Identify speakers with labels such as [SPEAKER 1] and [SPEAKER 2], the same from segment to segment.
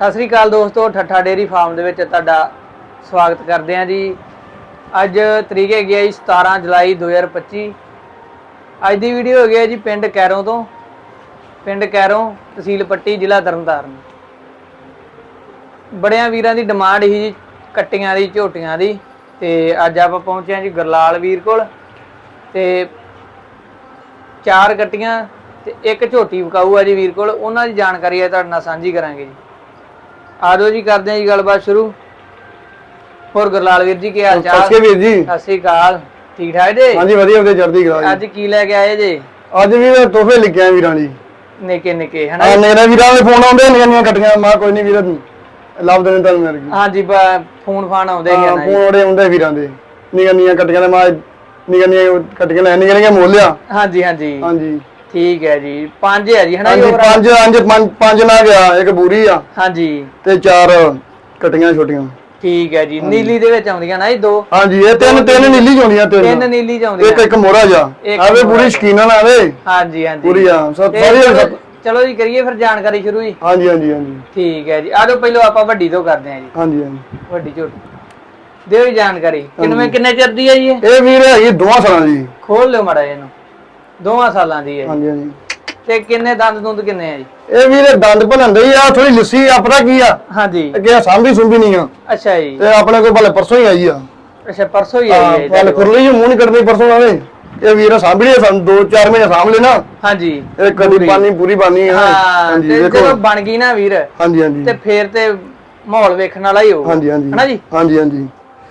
[SPEAKER 1] ਸਤਿ ਸ੍ਰੀ ਅਕਾਲ ਦੋਸਤੋ, ਠੱਠਾ dairy farm ਦੇ ਵਿੱਚ ਤੁਹਾਡਾ ਸਵਾਗਤ ਕਰਦੇ ਹਾਂ ਜੀ। ਅੱਜ ਤਰੀਕ ਹੈਗੀ ਹੈ ਜੀ 17 ਜੁਲਾਈ 2025 ਅੱਜ ਦੀ ਵੀਡੀਓ ਹੈਗੀ ਹੈ ਜੀ ਪਿੰਡ ਕੈਰੋਂ ਤੋਂ। ਪਿੰਡ ਕੈਰੋਂ, ਤਹਿਸੀਲ ਪੱਟੀ, ਜ਼ਿਲ੍ਹਾ ਤਰਨਤਾਰਨ। ਬੜਿਆਂ ਵੀਰਾਂ ਦੀ ਡਿਮਾਂਡ ਸੀ ਜੀ ਕੱਟੀਆਂ ਦੀ, ਝੋਟੀਆਂ ਦੀ। ਤੇ ਅੱਜ ਆਪਾਂ ਪਹੁੰਚੇ ਹਾਂ ਜੀ ਗੁਰਲਾਲ ਵੀਰ ਕੋਲ। ਤੇ ਚਾਰ ਕੱਟੀਆਂ ਤੇ ਇੱਕ ਝੋਟੀ ਵਿਕਾਊ ਆ ਜੀ ਵੀਰ ਕੋਲ। ਉਹਨਾਂ ਦੀ ਜਾਣਕਾਰੀ ਹੈ ਤੁਹਾਡੇ ਨਾਲ ਸਾਂਝੀ ਕਰਾਂਗੇ ਜੀ। ਆਜੋ ਜੀ ਕਰਦੇ ਹਾਂ ਜੀ ਗੱਲਬਾਤ ਸ਼ੁਰੂ। ਹੋਰ ਗੁਰਲਾਲ ਵੀਰ ਜੀ ਕੀ ਹਾਲ ਚਾਲ?
[SPEAKER 2] ਸਸਕੇ ਵੀਰ ਜੀ।
[SPEAKER 1] ਸਤਿ ਸ੍ਰੀ ਅਕਾਲ। ਠੀਕ ਠਾਕ ਜੀ?
[SPEAKER 2] ਹਾਂਜੀ ਵਧੀਆ ਵਧੀਆ ਚੜ੍ਹਦੀ ਕਲਾ ਜੀ।
[SPEAKER 1] ਅੱਜ ਕੀ ਲੈ ਕੇ ਆਏ ਜੀ?
[SPEAKER 2] ਅੱਜ ਵੀ ਮੈਂ ਤੋਹਫੇ ਲਿਖਿਆ ਵੀਰਾਂ ਜੀ
[SPEAKER 1] ਨਿੱਕੇ ਨਿੱਕੇ ਹਨਾ?
[SPEAKER 2] ਆ ਮੇਰੇ ਵੀਰਾਂ ਦੇ ਫੋਨ ਆਉਂਦੇ ਨਿਆਂ ਨਿਆਂ ਕੱਟੀਆਂ ਮਾ ਕੋਈ ਨਹੀਂ ਵੀਰ ਲੱਭ ਦੇਣੇ ਤੁਹਾਨੂੰ ਮੇਰੇ ਕੀ
[SPEAKER 1] ਹਾਂਜੀ ਫੋਨ ਫਾਨ ਆਉਂਦੇ ਹੀ ਆ ਨਾ
[SPEAKER 2] ਫੋਨ ਉਹਦੇ ਆਉਂਦੇ ਵੀਰਾਂ ਦੇ। ਨਿਆਂ ਨਿਆਂ ਕੱਟੀਆਂ ਦੇ ਮਾ ਨਿਆਂ ਨਿਆਂ ਕੱਟੀਆਂ ਲੈ ਨਿਆਂ ਨਿਆਂ ਮੋਲਿਆ
[SPEAKER 1] ਹਾਂਜੀ ਹਾਂਜੀ।
[SPEAKER 2] ਹਾਂਜੀ।
[SPEAKER 1] ਠੀਕ ਹੈ ਜੀ ਪੰਜ ਹੈ ਜੀ ਹਨਾ ਜੀ
[SPEAKER 2] ਹਾਂਜੀ
[SPEAKER 1] overall?
[SPEAKER 2] ਪੰਜ ਪੰਜ ਪੰਜ ਪੰਜ ਨਾ ਗਿਆ ਇੱਕ ਬੂਰੀ ਆ
[SPEAKER 1] ਹਾਂਜੀ।
[SPEAKER 2] ਤੇ ਚਾਰ ਕੱਟੀਆਂ ਛੋਟੀਆਂ।
[SPEAKER 1] ਠੀਕ ਹੈ ਜੀ ਨੀਲੀ ਦੇ ਵਿੱਚ ਆਉਂਦੀਆਂ ਨਾ ਜੀ ਦੋ?
[SPEAKER 2] ਹਾਂਜੀ ਇਹ ਤਿੰਨ ਤਿੰਨ ਨੀਲੀ। ਜੋਣੀਆਂ
[SPEAKER 1] ਤਿੰਨ।
[SPEAKER 2] ਤਿੰਨ
[SPEAKER 1] ਨੀਲੀ ਚ
[SPEAKER 2] ਇੱਕ
[SPEAKER 1] ਆਉਂਦੀਆਂ।
[SPEAKER 2] ਇੱਕ ਮੋਰਾ ਜਾ
[SPEAKER 1] ਇੱਕ
[SPEAKER 2] ਆਵੇ
[SPEAKER 1] ਮੋਹਰਾ।
[SPEAKER 2] ਪੂਰੀ ਸ਼ਕੀਨਾ ਨਾਲ ਆਵੇ।
[SPEAKER 1] ਹਾਂਜੀ ਹਾਂਜੀ।
[SPEAKER 2] ਪੂਰੀ ਆ ਸਭ
[SPEAKER 1] ਤੇ
[SPEAKER 2] ਸਾਰੀ
[SPEAKER 1] ਚਲੋ- ਚਲੋ ਜੀ ਕਰੀਏ ਫਿਰ ਜਾਣਕਾਰੀ ਸ਼ੁਰੂ ਜੀ।
[SPEAKER 2] ਹਾਂਜੀ ਹਾਂਜੀ ਹਾਂਜੀ।
[SPEAKER 1] ਠੀਕ ਹੈ ਜੀ ਆਜੋ ਪਹਿਲਾਂ ਆਪਾਂ ਵੱਡੀ ਤੋਂ ਕਰਦੇ ਹਾਂ ਜੀ।
[SPEAKER 2] ਹਾਂਜੀ ਹਾਂਜੀ।
[SPEAKER 1] ਵੱਡੀ ਝੋਟੀ। ਦਿਓ ਜੀ ਜਾਣਕਾਰੀ ਕਿੰਨੇ ਕਿੰਨੇ ਚਿਰ ਦੀ ਹੈ ਜੀ ਇਹ?
[SPEAKER 2] ਇਹ ਵੀਰ ਹੈਗੀ ਦੋਵਾਂ ਸਾਲਾਂ ਦੀ।
[SPEAKER 1] ਖੋਲ ਲਿਓ ਮੜਾ ਇਹਨੂੰ। ਦੋਵਾਂ ਸਾਲਾਂ ਦੀ ਹੈ ਜੀ।
[SPEAKER 2] ਹਾਂਜੀ ਹਾਂਜੀ।
[SPEAKER 1] ਤੇ ਕਿੰਨੇ ਦੰਦ ਦੁੰਦ ਕਿੰਨੇ ਆ ਜੀ?
[SPEAKER 2] ਇਹ ਵੀਰੇ ਦੰਦ ਭਲੰਦੇ ਹੀ ਆ ਥੋੜੀ ਲੱਸੀ ਆ ਪਤਾ ਕੀ ਆ?
[SPEAKER 1] ਹਾਂਜੀ।
[SPEAKER 2] ਅੱਗੇ ਸਾਂਭੀ ਸੁੰਭੀ ਨਹੀਂ ਆ।
[SPEAKER 1] ਅੱਛਾ ਜੀ।
[SPEAKER 2] ਤੇ ਆਪਣੇ ਕੋਲ ਭਲੇ ਪਰਸੋਂ ਹੀ ਆਈ ਆ।
[SPEAKER 1] ਅੱਛਾ ਪਰਸੋਂ ਹੀ ਆਈ ਹੈ
[SPEAKER 2] ਭਲੇ
[SPEAKER 1] ਜੀ।
[SPEAKER 2] ਖੁਰਲੀ ਜੀ ਮੂੰਹ ਨਹੀਂ ਕੱਢਦੀ ਪਰਸੋਂ ਆਵੇ ਇਹ ਵੀਰ ਸਾਂਭੀ ਲਈ ਸਾਨੂੰ 2-4 ਮਹੀਨੇ ਸਾਂਭ ਲੈਣਾ
[SPEAKER 1] ਹਾਂਜੀ।
[SPEAKER 2] ਇਹ ਕਦੀ ਪਾਣੀ ਪੂਰੀ ਬਾਨੀ ਆ।
[SPEAKER 1] ਹਾਂ
[SPEAKER 2] ਹਾਂਜੀ
[SPEAKER 1] ਤੇ
[SPEAKER 2] ਦੇਖੋ।
[SPEAKER 1] ਜਦੋਂ ਬਣ ਗਈ ਨਾ ਵੀਰ
[SPEAKER 2] ਹਾਂਜੀ ਹਾਂਜੀ।
[SPEAKER 1] ਤੇ ਫੇਰ ਤੇ ਮਾਹੌਲ ਵੇਖਣ ਵਾਲਾ ਹੀ ਹੋਊ
[SPEAKER 2] ਹਾਂਜੀ ਹਾਂਜੀ।
[SPEAKER 1] ਹਨਾ ਜੀ?
[SPEAKER 2] ਹਾਂਜੀ ਹਾਂਜੀ।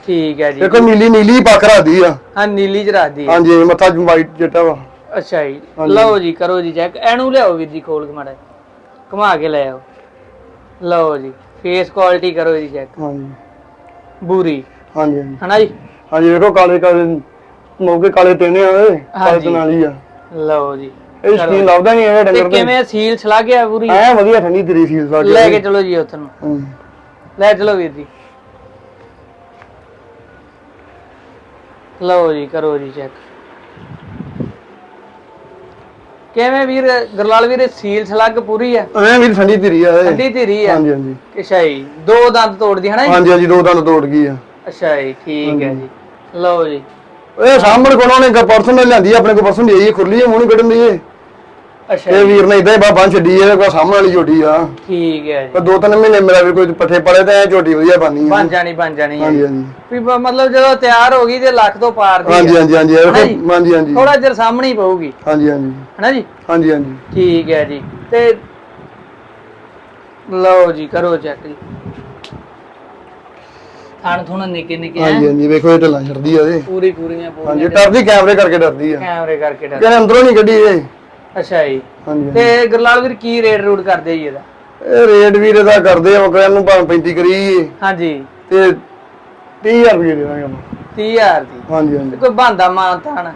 [SPEAKER 1] ਠੀਕ ਹੈ ਜੀ।
[SPEAKER 2] ਦੇਖੋ ਨੀਲੀ ਨੀਲੀ ਪੱਕ ਦੀ ਆ।
[SPEAKER 1] ਹਾਂ ਨੀਲੀ ਚ ਰੱਖਦੀ ਹੈ।
[SPEAKER 2] ਹਾਂਜੀ ਮੱਥਾ ਵਾਈਟ ਚਿੱਟਾ ਵਾ।
[SPEAKER 1] ਅੱਛਾ ਜੀ।
[SPEAKER 2] ਹਾਂਜੀ।
[SPEAKER 1] ਲਓ ਜੀ ਕਰੋ ਜੀ ਚੈੱਕ ਇਹਨੂੰ ਲਿਆਓ ਵੀਰ ਜੀ ਖੋਲ ਕੇ ਮਾੜਾ ਜਿਹਾ। ਘੁਮਾ ਕੇ ਲੈ ਆਓ। ਲਓ ਜੀ ਫੇਸ ਕੁਆਲਿਟੀ ਕਰੋ ਜੀ ਚੈੱਕ
[SPEAKER 2] ਹਾਂਜੀ।
[SPEAKER 1] ਬੂਰੀ।
[SPEAKER 2] ਹਾਂਜੀ ਹਾਂਜੀ।
[SPEAKER 1] ਹਨਾ ਜੀ?
[SPEAKER 2] ਹਾਂਜੀ ਦੇਖੋ ਕਾਲੇ ਕਾਲੇ ਮੋਗੇ ਕਾਲੇ ਟੇਨੇ ਆ ਇਹ ਕਾਲੇ
[SPEAKER 1] ਹਾਂਜੀ।
[SPEAKER 2] ਨਾਲ ਹੀ ਆ।
[SPEAKER 1] ਲਓ ਜੀ।
[SPEAKER 2] ਇਹ ਸਕੀਨ ਲੱਭਦਾ ਨਹੀਂ ਇਹ
[SPEAKER 1] ਤੇ
[SPEAKER 2] ਡੰਗਰ ਤੇ।
[SPEAKER 1] ਕਿਵੇਂ ਸੀਲ ਛਲਾ ਗਿਆ ਪੂਰੀ
[SPEAKER 2] ਐ ਵਧੀਆ ਠੰਡੀ ਤੇਰੀ ਸੀ ਸਾਡੇ
[SPEAKER 1] ਲੈ ਕੇ ਚਲੋ ਜੀ ਉੱਥੇ ਨੂੰ। ਲੈ ਚਲੋ ਵੀਰ ਜੀ। ਲਓ ਜੀ ਕਰੋ ਜੀ ਚੈੱਕ ਕਿਵੇਂ ਵੀਰ ਗਰਲਾਲ ਵੀਰ ਸੀਲ ਛਲੱਗ ਪੂਰੀ ਆ?
[SPEAKER 2] ਐ ਵੀ ਠੰਡੀ ਤੇਰੀ ਆ ਇਹ।
[SPEAKER 1] ਠੰਡੀ ਧੀਰੀ ਆ?
[SPEAKER 2] ਹਾਂਜੀ ਹਾਂਜੀ।
[SPEAKER 1] ਅੱਛਾ ਜੀ ਦੋ ਦੰਦ ਤੋੜਦੀ ਹਨਾ ਜੀ?
[SPEAKER 2] ਹਾਂਜੀ ਹਾਂਜੀ ਦੋ ਦੰਦ ਤੋੜ ਗਈ ਆ।
[SPEAKER 1] ਅੱਛਾ ਜੀ ਠੀਕ ਹੈ ਜੀ। ਲਓ ਜੀ।
[SPEAKER 2] ਇਹ ਸਾਹਮਣੇ ਕੋਲ ਉਹਨੇ ਪਰਸਨ ਨੇ ਲਿਆਂਦੀ ਆ, ਆਪਣੇ ਕੋਲ ਪਰਸਨ ਦੀ ਆਈ ਖੁਰਲੀ ਮੂੰਹ ਨਹੀਂ ਕੱਢਣ ਦੀ ਇਹ
[SPEAKER 1] ਅੱਛਾ
[SPEAKER 2] ਇਹ ਵੀਰ ਨੇ ਇਦਾਂ ਹੀ ਬਾਬਾ ਛੱਡੀ ਇਹ ਕੋਈ ਸਾਹਮਣੇ ਵਾਲੀ ਝੋਟੀ ਆ।
[SPEAKER 1] ਠੀਕ ਹੈ ਜੀ।
[SPEAKER 2] ਪਰ ਦੋ ਤਿੰਨ ਮਹੀਨੇ ਮੇਰਾ ਵੀ ਕੋਈ ਪੱਠੇ ਪੜੇ ਤੇ ਐ ਝੋਟੀ ਵਧੀਆ ਬਾਨੀ ਆ।
[SPEAKER 1] ਬਣ ਜਾਣੀ ਬਣ ਜਾਣੀ ਹੈ।
[SPEAKER 2] ਹਾਂਜੀ ਹਾਂਜੀ।
[SPEAKER 1] ਵੀ ਬ- ਮਤਲਬ ਜਦੋਂ ਤਿਆਰ ਹੋ ਗਈ ਤੇ ਲੱਖ ਤੋਂ ਪਾਰ ਦੀ
[SPEAKER 2] ਹਾਂਜੀ ਹਾਂਜੀ ਹਾਂਜੀ ਇਹ
[SPEAKER 1] ਹਨਾ
[SPEAKER 2] ਵੇਖੋ,
[SPEAKER 1] ਜੀ?
[SPEAKER 2] ਹਾਂਜੀ ਹਾਂਜੀ।
[SPEAKER 1] ਥੋੜਾ ਚਿਰ ਸਾਹਮਣੇ ਹੀ ਪਊਗੀ।
[SPEAKER 2] ਹਾਂਜੀ ਹਾਂਜੀ।
[SPEAKER 1] ਹਨਾ ਜੀ?
[SPEAKER 2] ਹਾਂਜੀ ਹਾਂਜੀ।
[SPEAKER 1] ਠੀਕ ਹੈ ਜੀ। ਤੇ ਲਓ ਜੀ ਕਰੋ ਚੈੱਕ ਜੀ। ਥਣ ਥੁਣ ਨਿੱਕੇ ਨਿੱਕੇ
[SPEAKER 2] ਹਾਂਜੀ ਹਾਂਜੀ ਵੇਖੋ ਇਹ ਢੱਲਾਂ ਛੱਡਦੀ ਆ ਇਹ।
[SPEAKER 1] ਪੂਰੀ ਪੂਰੀਆਂ
[SPEAKER 2] ਹਾਂਜੀ
[SPEAKER 1] ਪੂਰੀਆਂ
[SPEAKER 2] ਡਰਦੀ ਕੈਮਰੇ ਕਰਕੇ ਡਰਦੀ ਆ।
[SPEAKER 1] ਕੈਮਰੇ ਕਰਕੇ ਡਰ
[SPEAKER 2] ਕਹਿੰਦੇ ਅੰਦਰੋਂ ਨਹੀਂ ਕੱਢੀ ਇਹ।
[SPEAKER 1] ਅੱਛਾ ਜੀ।
[SPEAKER 2] ਹਾਂਜੀ
[SPEAKER 1] ਤੇ ਗੁਰਲਾਲ ਵੀਰ ਕੀ ਰੇਟ ਰੂਟ ਕਰਦੇ ਜੀ ਇਹਦਾ?
[SPEAKER 2] ਇਹ ਰੇਟ ਵੀਰ ਇਹਦਾ ਕਰਦੇ ਆ ਬੱਕਰਿਆਂ ਨੂੰ ਭਾਵੇਂ 35 ਕਰੀ
[SPEAKER 1] ਹਾਂਜੀ।
[SPEAKER 2] ਤੇ 30000 ਰੁਪਏ ਦੇ ਦਾਂਗੇ ਆਪਾਂ।
[SPEAKER 1] 30000 ਦੀ?
[SPEAKER 2] ਹਾਂਜੀ
[SPEAKER 1] ਤੇ
[SPEAKER 2] ਹਾਂਜੀ
[SPEAKER 1] ਕੋਈ ਬੰਦਾ ਮਾਨਤਾਨ?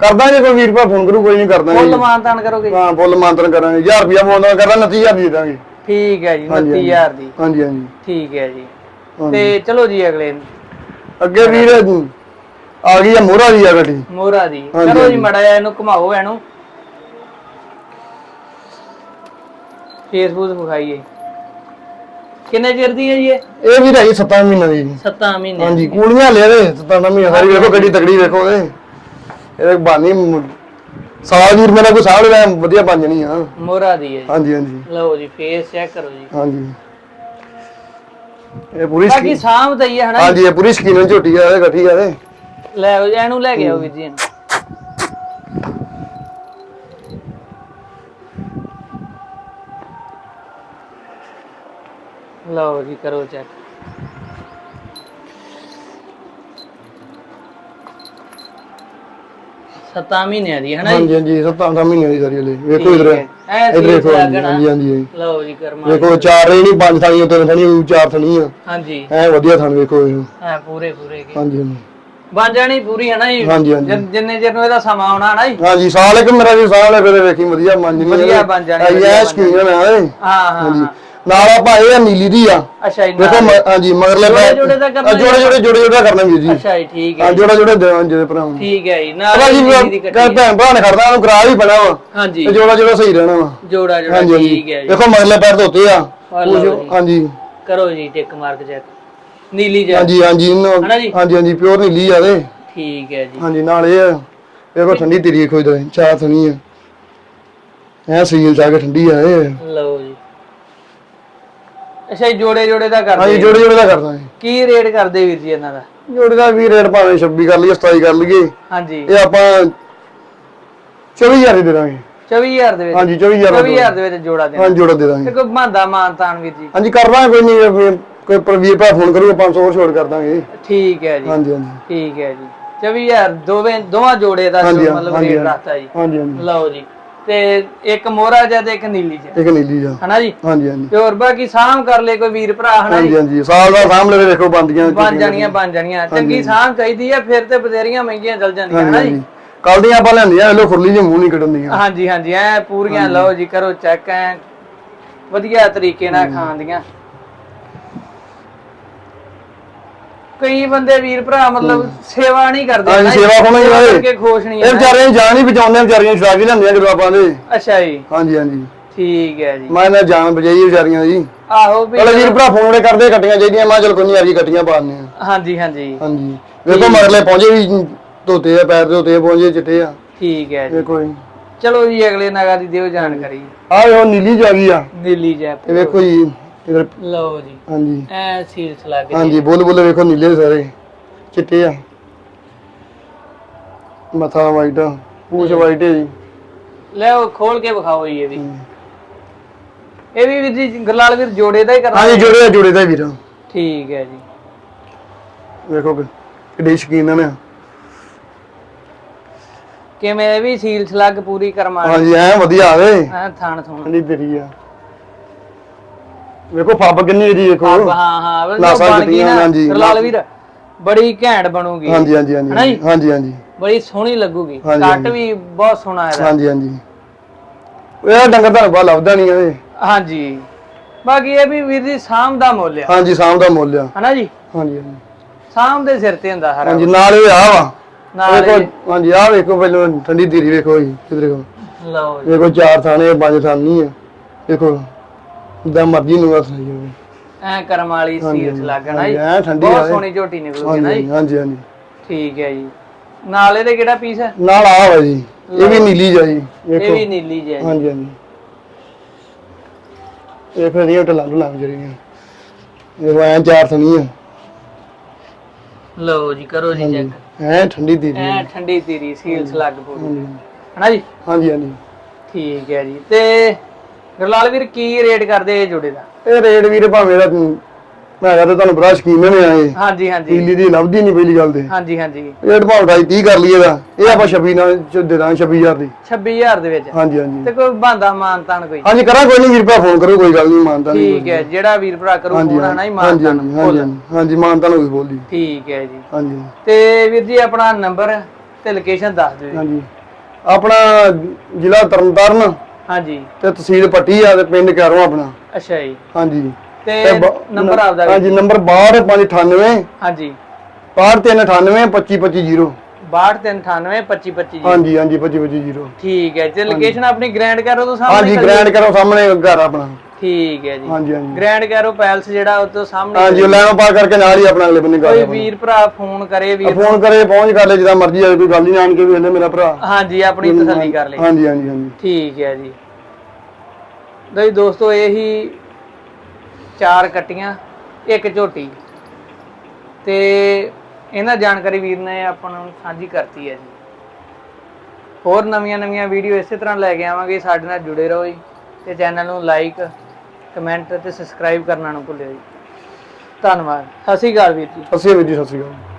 [SPEAKER 2] ਕਰਦਾ ਜੇ ਕੋਈ ਵੀਰ ਭਾ ਫੋਨ ਕਰੂ ਕੋਈ ਨਹੀਂ ਕਰਦਾ
[SPEAKER 1] ਫੁੱਲ ਮਾਨਤਾਨ ਕਰੋਗੇ?
[SPEAKER 2] ਹਾਂ ਫੁੱਲ ਮਾਂਤਨ ਕਰਾਂਗੇ। 1000 ਰੁਪਿਆ ਫੋਨ ਦਾ ਕਰਦਾ 29000 ਦੇ ਦਾਂਗੇ।
[SPEAKER 1] ਠੀਕ ਹੈ ਜੀ
[SPEAKER 2] ਹਾਂਜੀ,
[SPEAKER 1] 29000 ਦੀ।
[SPEAKER 2] ਹਾਂਜੀ। ਹਾਂਜੀ
[SPEAKER 1] ਠੀਕ ਹੈ ਜੀ। ਤੇ ਚਲੋ ਜੀ ਅਗਲੇ
[SPEAKER 2] ਅੱਗੇ ਵੀਰ ਆ ਗਈ ਆ ਮੋਹਰਾ ਦੀ ਆ ਗੱਡੀ।
[SPEAKER 1] ਮੋਹਰਾ ਦੀ। ਚਲੋ ਜੀ। ਮੜਾ ਇਹਨੂੰ ਘੁਮਾਓ ਇਹਨੂੰ। ਫੇਸਬੁੱਕ ਵਿਖਾਈਏ। ਕਿੰਨੇ ਚਿਰ ਦੀ ਹੈ ਜੀ ਇਹ?
[SPEAKER 2] ਇਹ ਵੀ ਰਹੀ 7 ਮਹੀਨਾ ਦੀ ਜੀ।
[SPEAKER 1] 7 ਮਹੀਨੇ
[SPEAKER 2] ਹਾਂਜੀ ਕੂਲੀਆਂ ਲੈ ਦੇ 7 ਮਹੀਨਾ ਸਾਰੀ ਵੇਖੋ ਗੱਡੀ ਤਕੜੀ ਵੇਖੋ ਇਹ। ਇਹ ਬਾਨੀ ਸਾਲ ਵੀਰ ਮੇਰਾ ਕੋਈ ਸਾਲ ਲੈ ਵਧੀਆ ਬਣ ਜਣੀ ਆ।
[SPEAKER 1] ਮੋਹਰਾ ਦੀ ਹੈ ਜੀ।
[SPEAKER 2] ਹਾਂਜੀ ਹਾਂਜੀ।
[SPEAKER 1] ਲਓ ਜੀ ਫੇਸ ਚੈੱਕ ਕਰੋ ਜੀ।
[SPEAKER 2] ਹਾਂਜੀ। ਇਹ ਪੂਰੀ
[SPEAKER 1] ਬਾਕੀ
[SPEAKER 2] ਸਕੀਨ
[SPEAKER 1] ਸਾਂਭ ਦਈ ਹੈ ਹਨਾ?
[SPEAKER 2] ਹਾਂਜੀ ਇਹ ਪੂਰੀ ਸਕੀਨ ਝੋਟੀ ਆ ਇਹ ਗੱਠੀ ਆ ਇਹ।
[SPEAKER 1] ਲੈ ਇਹਨੂੰ ਲੈ ਕੇ ਆਓ ਵੀਰ ਜੀ ਇਹਨੂੰ। ਲਓ ਜੀ ਕਰੋ ਚੈੱਕ ਸੱਤਾਂ ਮਹੀਨਿਆਂ ਦੀ ਹੈ ਨਾ ਜੀ?
[SPEAKER 2] ਹਾਂਜੀ ਹਾਂਜੀ 7 ਮਹੀਨੇ ਦੀ ਸਾਰੀ ਹਲੇ। ਵੇਖੋ
[SPEAKER 1] ਠੀਕ
[SPEAKER 2] ਇਧਰ।
[SPEAKER 1] ਹੈ। ਐ
[SPEAKER 2] ਇਧਰ ਵੇਖੋ। ਹਾਂਜੀ
[SPEAKER 1] ਲੱਗਣਾ।
[SPEAKER 2] ਹਾਂਜੀ ਹਾਂਜੀ
[SPEAKER 1] ਲਓ ਜੀ ਕਰਮਾ
[SPEAKER 2] ਵੇਖੋ ਚਾਰ ਰਹੀ ਨਹੀਂ ਪੰਜ ਥਾਣੀ ਉੱਤੇ ਥਣੀ ਚਾਰ ਥਣੀ ਆ
[SPEAKER 1] ਹਾਂਜੀ।
[SPEAKER 2] ਐ ਵਧੀਆ ਥਣ ਵੇਖੋ ਇਹ
[SPEAKER 1] ਐ ਪੂਰੇ ਪੂਰੇ ਕੀ।
[SPEAKER 2] ਹਾਂਜੀ ਹਾਂਜੀ।
[SPEAKER 1] ਬਣ ਜਾਣੀ ਪੂਰੀ ਹੈ ਨਾ ਜੀ?
[SPEAKER 2] ਹਾਂਜੀ, ਹਾਂਜੀ।
[SPEAKER 1] ਜਿੰਨ- ਜਿੰਨੇ ਚਿਰ ਨੂੰ ਇਹਦਾ ਸਮਾਂ ਆਉਣਾ ਨਾ ਜੀ?
[SPEAKER 2] ਹਾਂਜੀ ਸਾਲ ਇੱਕ ਮੇਰਾ ਵੀ ਸਾਲ ਹੈ ਫਿਰ ਵੇਖੀ ਵਧੀਆ ਬਣ ਜਣੀ
[SPEAKER 1] ਵਧੀਆ ਬਣ ਜਾਣੀ, ਵਧੀਆ
[SPEAKER 2] ਇਹ
[SPEAKER 1] ਬਣ
[SPEAKER 2] ਸਕੀਨ ਹੈ ਏ
[SPEAKER 1] ਹਾਂ ਹਾਂ
[SPEAKER 2] ਹਾਂਜੀ।
[SPEAKER 1] ਹਾਂ।
[SPEAKER 2] ਨਾਲ ਆਪਾਂ ਇਹ ਆ ਨੀਲੀ ਦੀ ਆ।
[SPEAKER 1] ਅੱਛਾ ਜੀ ਨਾਲ।
[SPEAKER 2] ਮ- ਹਾਂਜੀ ਮਗਰਲੇ
[SPEAKER 1] ਜੋੜੇ-
[SPEAKER 2] ਪੈ-
[SPEAKER 1] ਜੋੜੇ ਦਾ ਕਰਨਾ
[SPEAKER 2] ਜੋੜੇ ਜੋੜੇ ਜੋੜੇ ਜੋੜੇ ਕਰਨਾ ਵੀਰ ਜੀ।
[SPEAKER 1] ਅੱਛਾ ਜੀ ਠੀਕ ਹੈ
[SPEAKER 2] ਹਾਂ ਜੋੜਾ ਜੋੜੇ ਦੇ ਜਿਹਦੇ ਭਰਾ। ਨੂੰ
[SPEAKER 1] ਠੀਕ ਹੈ ਜੀ ਨਾਲ
[SPEAKER 2] ਪਤਾ ਜੀ
[SPEAKER 1] ਨੀਲੀ ਦੀ ਕੱਟੀ ਹੈ।
[SPEAKER 2] ਭੈਣ ਭਰਾ ਨੇ ਖੜਦਾ ਉਹਨੂੰ ਕਰਾ ਹੀ ਪੈਣਾ ਵਾ।
[SPEAKER 1] ਹਾਂਜੀ।
[SPEAKER 2] ਤੇ ਜੋੜਾ ਜੋੜਾ ਸਹੀ ਰਹਿਣਾ ਵਾ।
[SPEAKER 1] ਜੋੜਾ ਜੋੜਾ
[SPEAKER 2] ਹਾਂਜੀ
[SPEAKER 1] ਠੀਕ ਹੈ
[SPEAKER 2] ਹਾਂਜੀ
[SPEAKER 1] ਜੀ।
[SPEAKER 2] ਦੇਖੋ ਮਗਰਲੇ ਪੈਰ ਧੋਤੇ ਆ।
[SPEAKER 1] ਆਹ ਲਓ ਜੀ।
[SPEAKER 2] ਹਾਂਜੀ।
[SPEAKER 1] ਕਰੋ ਜੀ ਟਿਕ ਮਾਰਕ ਚੈੱਕ। ਨੀਲੀ ਜੈ
[SPEAKER 2] ਹਾਂਜੀ ਹਾਂਜੀ ਇਹਨੂੰ-
[SPEAKER 1] ਹਨਾ ਜੀ?
[SPEAKER 2] ਹਾਂਜੀ ਹਾਂਜੀ ਪਿਓਰ ਨੀਲੀ ਆ ਦੇ
[SPEAKER 1] ਠੀਕ ਹੈ ਜੀ।
[SPEAKER 2] ਹਾਂਜੀ ਨਾਲ ਇਹ ਆ, ਵੇਖੋ ਠੰਡੀ ਤੇਰੀ ਕੋਈ ਦੋ ਚਾਰ ਥਣੀ ਆ। ਐ ਸੀਲ ਜਾ ਕੇ ਠੰਡੀ ਆ ਇਹ।
[SPEAKER 1] ਲਓ ਜੀ। ਅੱਛਾ ਜੀ ਜੋੜੇ ਜੋੜੇ ਦਾ
[SPEAKER 2] ਹਾਂਜੀ
[SPEAKER 1] ਕਰਦੇ
[SPEAKER 2] ਜੋੜੇ ਜੋੜੇ ਦਾ ਕਰਦਾ ਹੈ
[SPEAKER 1] ਕੀ ਰੇਟ ਕਰਦੇ ਵੀਰ ਜੀ ਇਹਨਾਂ ਦਾ?
[SPEAKER 2] ਜੋੜੇ ਦਾ ਵੀ ਰੇਟ ਭਾਵੇਂ 26 ਕਰ ਲਈਏ 27 ਕਰ ਲਈਏ।
[SPEAKER 1] ਹਾਂਜੀ।
[SPEAKER 2] ਇਹ ਆਪਾਂ 24000 ਦੇ ਦਾਂਗੇ।
[SPEAKER 1] 24000 ਦੇ ਵਿੱਚ?
[SPEAKER 2] ਹਾਂਜੀ 24000
[SPEAKER 1] 24000 ਦੇ ਵਿੱਚ। ਜੋੜਾ ਦੇਣਾ।
[SPEAKER 2] ਹਾਂਜੀ ਜੋੜਾ ਦੇ ਦਾਂਗੇ।
[SPEAKER 1] ਤੇ ਕੋਈ ਬੰਦਾ ਮਾਨਤਾਨ ਵੀਰ ਜੀ।
[SPEAKER 2] ਹਾਂਜੀ ਕਰ ਦਾਂਗੇ ਕੋਈ ਨਹੀਂ ਕੋਈ- ਪ੍ਰਵੀਰ ਭਾ ਫੋਨ ਕਰੂਗਾ 500 ਹੋਰ ਛੋੜ ਕਰ ਦਾਂਗੇ।
[SPEAKER 1] ਠੀਕ ਹੈ ਜੀ।
[SPEAKER 2] ਹਾਂਜੀ ਹਾਂਜੀ।
[SPEAKER 1] ਠੀਕ ਹੈ ਜੀ। 24000 ਦੋਵੇਂ ਦੋਵਾਂ ਜੋੜੇ ਦਾ
[SPEAKER 2] ਹਾਂਜੀ,
[SPEAKER 1] ਜੋ ਮਤਲਬ
[SPEAKER 2] ਹਾਂਜੀ,
[SPEAKER 1] ਰੇਟ ਰੱਖਤਾ ਜੀ।
[SPEAKER 2] ਹਾਂਜੀ ਹਾਂਜੀ।
[SPEAKER 1] ਲਓ ਜੀ। ਤੇ ਇੱਕ ਮੋਹਰਾ ਜਿਹਾ ਤੇ ਇੱਕ ਨੀਲੀ ਜਿਹਾ।
[SPEAKER 2] ਇੱਕ ਨੀਲੀ ਜਾ
[SPEAKER 1] ਹਨਾ ਜੀ?
[SPEAKER 2] ਹਾਂਜੀ ਹਾਂਜੀ।
[SPEAKER 1] ਤੇ ਹੋਰ ਬਾਕੀ ਸਾਂਭ ਕਰ ਲੈ ਕੋਈ ਵੀਰ ਭਰਾ ਹਨਾ ਜੀ?
[SPEAKER 2] ਹਾਂਜੀ ਹਾਂਜੀ। ਸਾਲ ਦਾ ਸਾਹਮਣੇ ਦੇ ਵੇਖੋ ਬੰਦੀਆਂ
[SPEAKER 1] ਬਣ ਜਾਣੀਆਂ ਬਣ ਜਾਣੀਆਂ। ਚੰਗੀ ਸਾਂਭ ਚਾਹੀਦੀ ਆ ਫਿਰ ਤੇ ਬਥੇਰੀਆਂ ਮਹਿੰਗੀਆਂ ਚੱਲ ਜਾਂਦੀਆਂ ਹਨਾ ਜੀ?
[SPEAKER 2] ਕੱਲ ਦੀਆਂ ਆਪਾਂ ਲੈਂਦੀਆਂ ਲੋ ਖੁਰਲੀ ਜਿਹੀ ਮੂੰਹ ਨਹੀਂ ਕੱਢਣ ਦੀਆਂ।
[SPEAKER 1] ਹਾਂਜੀ ਹਾਂਜੀ ਐ ਪੂਰੀਆਂ ਲਓ ਜੀ ਕਰੋ ਚੈੱਕ ਐ ਵਧੀਆ ਤਰੀਕੇ ਨਾਲ ਖਾਣ ਦੀਆਂ ਕਈ ਬੰਦੇ ਵੀਰ ਭਰਾ ਮਤਲਬ ਸੇਵਾ ਨਹੀਂ ਕਰਦੇ
[SPEAKER 2] ਹਾਂਜੀ,
[SPEAKER 1] ਨਾ
[SPEAKER 2] ਸੇਵਾ ਹੋਣੀ
[SPEAKER 1] ਸੇਵਾ
[SPEAKER 2] ਹੋਏ।
[SPEAKER 1] ਕਰਕੇ ਖੁਸ਼ ਨਹੀਂ
[SPEAKER 2] ਇਹ
[SPEAKER 1] ਹੈ
[SPEAKER 2] ਵਿਚਾਰੇ ਜਾਨ ਹੀ ਬਚਾਉਂਦੇ ਆ ਵਿਚਾਰੀਆਂ ਛੁਡਾ ਕੇ ਲੈਂਦੀਆਂ ਜਦੋਂ ਆਪਾਂ ਦੇ।
[SPEAKER 1] ਅੱਛਾ ਜੀ।
[SPEAKER 2] ਹਾਂਜੀ ਹਾਂਜੀ।
[SPEAKER 1] ਠੀਕ ਹੈ ਜੀ।
[SPEAKER 2] ਮੈਂ ਨਾ ਜਾਨ ਬਚਾਈ ਵਿਚਾਰੀਆਂ ਦੀ।
[SPEAKER 1] ਆਹੋ ਵੀ
[SPEAKER 2] ਚਲੋ ਵੀਰ ਭਰਾ ਫੋਨ ਕਰਦੇ ਕੱਟੀਆਂ ਚਾਹੀਦੀਆਂ ਮੈਂ ਚਲ ਕੋਈ ਨਹੀਂ ਆ ਜੀ ਕੱਟੀਆਂ ਪਾਉਂਦੇ ਆ।
[SPEAKER 1] ਹਾਂਜੀ ਹਾਂਜੀ।
[SPEAKER 2] ਹਾਂਜੀ। ਵੇਖੋ ਮਗਰਲੇ ਪਹੁੰਚੇ ਵੀ ਧੋਤੇ ਆ ਪੈਰ ਧੋਤੇ ਪਹੁੰਚੇ ਚਿੱਟੇ ਆ।
[SPEAKER 1] ਠੀਕ ਹੈ ਜੀ।
[SPEAKER 2] ਵੇਖੋ ਜੀ
[SPEAKER 1] ਚਲੋ ਜੀ ਅਗਲੇ ਨਗਾ ਦੀ ਦਿਓ ਜਾਣਕਾਰੀ।
[SPEAKER 2] ਆ ਉਹ ਨੀਲੀ ਜਾ ਗਈ ਆ।
[SPEAKER 1] ਦਿੱਲੀ ਜੈ
[SPEAKER 2] ਇਹ ਵੇਖੋ ਜੀ। ਇਧਰ
[SPEAKER 1] ਲਓ ਜੀ।
[SPEAKER 2] ਹਾਂਜੀ।
[SPEAKER 1] ਐ ਸੀਲਸ ਲੱਗ ਗਈ
[SPEAKER 2] ਹਾਂਜੀ ਬੁੱਲ ਬੁੱਲ ਵੇਖੋ ਨੀਲੇ ਸਾਰੇ। ਚਿੱਟੇ ਆ। ਮਥਾ ਵਾਈਟ ਆ। ਪੂਛ ਵਾਈਟ ਹੈ ਜੀ।
[SPEAKER 1] ਲੈ ਉਹ ਖੋਲ ਕੇ ਵਿਖਾਓ ਜੀ ਇਹ ਵੀ ਇਹ ਵੀ ਵੀਰ ਜੀ ਗਰਲਾਲ ਵੀਰ ਜੋੜੇ ਦਾ ਹੀ ਕਰਨਾ
[SPEAKER 2] ਹਾਂਜੀ ਜੁੜੇ ਜੁੜੇ ਦਾ ਵੀਰ।
[SPEAKER 1] ਠੀਕ ਹੈ ਜੀ।
[SPEAKER 2] ਵੇਖੋ ਕਿ- ਕਿੱਡੀ ਸ਼ਕੀਨ ਨੇ
[SPEAKER 1] ਕਿਵੇਂ ਇਹ ਵੀ ਸੀਲਸ ਲੱਗ ਪੂਰੀ ਕਰਮਾ
[SPEAKER 2] ਹਾਂਜੀ ਐ ਵਧੀਆ ਆਵੇ।
[SPEAKER 1] ਐ ਥਾਣ ਥੂਣ।
[SPEAKER 2] ਠੰਡੀ ਤੇਰੀ ਆ। ਵੇਖੋ ਫੱਬ ਕਿੰਨੀ ਇਹਦੀ ਵੇਖੋ।
[SPEAKER 1] ਹਾਂ ਹਾਂ
[SPEAKER 2] ਲਾਸਾਂ
[SPEAKER 1] ਬਣ ਗਈ ਨਾ।
[SPEAKER 2] ਹਾਂਜੀ,
[SPEAKER 1] ਗਰਲਾਲ ਵੀਰ ਬੜੀ ਘੈਂਟ ਬਣੂਗੀ।
[SPEAKER 2] ਹਾਂਜੀ ਹਾਂਜੀ ਹਾਂਜੀ
[SPEAKER 1] ਜੀ?
[SPEAKER 2] ਹਾਂਜੀ ਹਾਂਜੀ
[SPEAKER 1] ਬੜੀ ਸੋਹਣੀ ਲੱਗੂਗੀ। ਕੱਟ ਵੀ ਬਹੁਤ ਸੋਹਣਾ ਇਹਦਾ।
[SPEAKER 2] ਹਾਂਜੀ ਹਾਂਜੀ। ਇਹ ਡੰਗਰ ਤੁਹਾਨੂੰ ਬਾਹਰ ਲੱਭਦਾ ਨਹੀਂ ਇਹ
[SPEAKER 1] ਹਾਂਜੀ। ਬਾਕੀ ਇਹ ਵੀ ਵੀਰ ਜੀ ਸਾਮ ਦਾ ਮੁੱਲ ਆ।
[SPEAKER 2] ਹਾਂਜੀ ਸ਼ਾਮ ਦਾ ਮੁੱਲ ਆ।
[SPEAKER 1] ਹਨਾ ਜੀ?
[SPEAKER 2] ਹਾਂਜੀ ਹਾਂਜੀ।
[SPEAKER 1] ਸਾਮ ਦੇ ਸਿਰ ਤੇ ਹੁੰਦਾ ਹਰਾ
[SPEAKER 2] ਹਾਂਜੀ ਨਾਲ ਇਹ ਆ ਵਾ।
[SPEAKER 1] ਨਾਲ
[SPEAKER 2] ਵੇਖੋ ਹਾਂਜੀ ਆ ਵੇਖੋ ਪਹਿਲਾਂ ਠੰਡੀ ਤੇਰੀ ਵੇਖੋ ਜੀ ਕਿਧਰੇ ਵੇਖੋ।
[SPEAKER 1] ਲਓ ਜੀ।
[SPEAKER 2] ਵੇਖੋ ਚਾਰ ਥਾਣੇ ਪੰਜ ਥਾਨੀ ਆ। ਵੇਖੋ। ਜਿੱਦਾਂ ਮਰਜ਼ੀ ਨੂੰ ਬਸ। ਸਹੀ ਹੋਵੇ
[SPEAKER 1] ਐ ਕਰਮ ਵਾਲੀ ਸੀਲਸ ਲੱਗਣਾ ਜੀ।
[SPEAKER 2] ਐਂ ਠੰਡੀ
[SPEAKER 1] ਬਹੁਤ। ਸੋਹਣੀ ਝੋਟੀ ਨਿਕਲੂਗੀ ਨਾ ਜੀ।
[SPEAKER 2] ਹਾਂਜੀ ਹਾਂਜੀ।
[SPEAKER 1] ਠੀਕ ਹੈ ਜੀ। ਨਾਲ ਇਹਦੇ ਕਿਹੜਾ ਪੀਸ ਹੈ?
[SPEAKER 2] ਨਾਲ ਆ ਵਾ ਜੀ। ਇਹ ਵੀ ਨੀਲੀ। ਜਾ ਜੀ।
[SPEAKER 1] ਇਹ
[SPEAKER 2] ਵੇਖੋ
[SPEAKER 1] ਵੀ ਨੀਲੀ ਹੈ ਜੀ।
[SPEAKER 2] ਹਾਂਜੀ ਹਾਂਜੀ। ਇਹ ਫਿਰ ਇਹ ਢਲਾ ਢਲਾ ਜਰੀਆਂ ਇਹ ਐਂ ਚਾਰ ਥਣੀ ਆ।
[SPEAKER 1] ਲਓ ਜੀ ਕਰੋ ਜੀ ਚੈੱਕ
[SPEAKER 2] ਐ ਠੰਡੀ ਤੇਰੀ
[SPEAKER 1] ਐ ਠੰਡੀ ਤੇਰੀ ਸੀਲਸ ਲੱਗ ਪੂਰੀ।
[SPEAKER 2] ਹਾਂਜੀ।
[SPEAKER 1] ਹਨਾ ਜੀ?
[SPEAKER 2] ਹਾਂਜੀ ਹਾਂਜੀ।
[SPEAKER 1] ਠੀਕ ਹੈ ਜੀ। ਤੇ ਗਰਲਾਲ ਵੀਰ ਕੀ ਰੇਟ ਕਰਦੇ ਇਹ ਜੋੜੇ ਦਾ?
[SPEAKER 2] ਇਹ ਰੇਟ ਵੀਰ ਭਾਵੇਂ ਦਾ ਮੈਂ ਕਹਿੰਦਾ ਤੁਹਾਨੂੰ ਬੜਾ ਸ਼ਕੀਨ ਨੇ ਆਏ
[SPEAKER 1] ਹਾਂਜੀ ਹਾਂਜੀ।
[SPEAKER 2] ਪੀਲੀ ਦੀ ਲੱਭਦੀ ਨਹੀਂ ਪਹਿਲੀ ਗੱਲ ਤੇ।
[SPEAKER 1] ਹਾਂਜੀ ਹਾਂਜੀ।
[SPEAKER 2] ਰੇਟ ਭਾਵੇਂ 30 ਕਰ ਲਈਏ ਦਾ ਇਹ ਆਪਾਂ 26 ਨਾਲ ਚ ਦੇ ਦਾਂਗੇ 26000 ਦੀ।
[SPEAKER 1] 26000 ਦੇ ਵਿੱਚ?
[SPEAKER 2] ਹਾਂਜੀ ਹਾਂਜੀ।
[SPEAKER 1] ਤੇ ਕੋਈ ਬੰਦਾ ਮਾਨਤਾਨ ਕੋਈ?
[SPEAKER 2] ਹਾਂਜੀ ਕਰਾਂ ਕੋਈ ਨਹੀਂ ਵੀਰ ਭਰਾ ਫੋਨ ਕਰੋ ਕੋਈ ਗੱਲ ਨਹੀਂ ਮਾਨਤਾ ਨਹੀਂ
[SPEAKER 1] ਠੀਕ ਹੈ ਜਿਹੜਾ ਵੀਰ ਭਰਾ ਕਰੂ ਫੋਨ ਹਨਾ ਹੀ ਮਾਨਤਾਨ
[SPEAKER 2] ਹਾਂਜੀ ਹਾਂਜੀ ਹਾਂਜੀ ਹਾਂਜੀ ਮਾਨਤਾ ਨੂੰ ਵੀ ਬੋਲਦੀ।
[SPEAKER 1] ਠੀਕ ਹੈ ਜੀ।
[SPEAKER 2] ਹਾਂਜੀ।
[SPEAKER 1] ਤੇ ਵੀਰ ਜੀ ਆਪਣਾ ਨੰਬਰ ਤੇ ਲੋਕੇਸ਼ਨ ਦੱਸ ਦਿਓ
[SPEAKER 2] ਹਾਂਜੀ। ਆਪਣਾ ਜ਼ਿਲ੍ਹਾ ਤਰਨਤਾਰਨ।
[SPEAKER 1] ਹਾਂਜੀ।
[SPEAKER 2] ਤੇ ਤਹਿਸੀਲ ਪੱਟੀ ਆ ਤੇ ਪਿੰਡ ਕੈਰੋਂ ਆਪਣਾ।
[SPEAKER 1] ਅੱਛਾ ਜੀ।
[SPEAKER 2] ਹਾਂਜੀ।
[SPEAKER 1] ਤੇ
[SPEAKER 2] ਬ-
[SPEAKER 1] ਨੰਬਰ ਆਪਦਾ ਵੀ।
[SPEAKER 2] ਹਾਂਜੀ ਨੰਬਰ 62598
[SPEAKER 1] ਹਾਂਜੀ।
[SPEAKER 2] 6398 2550
[SPEAKER 1] 6298 2525 ਜੀ
[SPEAKER 2] ਹਾਂਜੀ ਹਾਂਜੀ 2550
[SPEAKER 1] ਠੀਕ ਹੈ ਤੇ ਲੋਕੇਸ਼ਨ ਆਪਣੀ ਗ੍ਰੈਂਡ ਕਰੋ ਤੋਂ ਸਾਹਮਣੇ
[SPEAKER 2] ਹਾਂਜੀ ਗ੍ਰੈਂਡ ਕਰੋ ਸਾਹਮਣੇ ਘਰ ਆਪਣਾ।
[SPEAKER 1] ਠੀਕ ਹੈ ਜੀ।
[SPEAKER 2] ਹਾਂਜੀ ਹਾਂਜੀ।
[SPEAKER 1] ਗ੍ਰੈਂਡ ਕੈਰੋ ਪੈਲਸ ਜਿਹੜਾ ਉਹ ਤੋਂ ਸਾਹਮਣੇ
[SPEAKER 2] ਹਾਂਜੀ ਲੈਣ ਪਾਰ ਕਰਕੇ ਨਾਲ ਹੀ ਆਪਣਾ ਅਗਲੇ ਬੰਨੇ ਘਰ
[SPEAKER 1] ਕੋਈ। ਵੀਰ ਭਰਾ ਫੋਨ ਕਰੇ ਵੀਰ
[SPEAKER 2] ਫੋਨ ਕਰੇ ਪਹੁੰਚ ਕਰ ਲੈ ਜਿੱਦਾਂ ਮਰਜ਼ੀ ਆਏ ਕੋਈ ਗੱਲ ਨਹੀਂ ਆਣ ਕੇ ਵੀ ਹਲੇ ਮੇਰਾ ਭਰਾ।
[SPEAKER 1] ਹਾਂਜੀ ਆਪਣੀ ਤਸੱਲੀ ਕਰ ਲਈ
[SPEAKER 2] ਹਾਂਜੀ ਹਾਂਜੀ ਹਾਂਜੀ।
[SPEAKER 1] ਠੀਕ ਹੈ ਜੀ। ਲਈ ਦੋਸਤੋ ਇਹੀ ਚਾਰ ਕਟੀਆਂ ਇੱਕ ਝੋਟੀ। ਤੇ ਇਹਨਾਂ ਜਾਣਕਾਰੀ ਵੀਰ ਨੇ ਆਪਾਂ ਨੂੰ ਸਾਂਝੀ ਕਰਤੀ ਹੈ ਜੀ। ਹੋਰ ਨਵੀਆਂ ਨਵੀਆਂ ਵੀਡੀਓ ਇਸੇ ਤਰ੍ਹਾਂ ਲੈ ਕੇ ਆਵਾਂਗੇ ਸਾਡੇ ਨਾਲ ਜੁੜੇ ਰਹੋ ਜੀ ਤੇ ਚੈਨਲ ਨੂੰ ਲਾਈਕ ਕਮੈਂਟ ਅਤੇ ਸਬਸਕ੍ਰਾਈਬ ਕਰਨਾ ਨਾ ਭੁੱਲਿਓ ਜੀ। ਧੰਨਵਾਦ। ਸਤਿ ਸ਼੍ਰੀ ਅਕਾਲ ਵੀਰ ਜੀ।
[SPEAKER 2] ਸਤਿ ਸ਼੍ਰੀ ਅਕਾਲ ਜੀ, ਸਤਿ ਸ਼੍ਰੀ ਅਕਾਲ।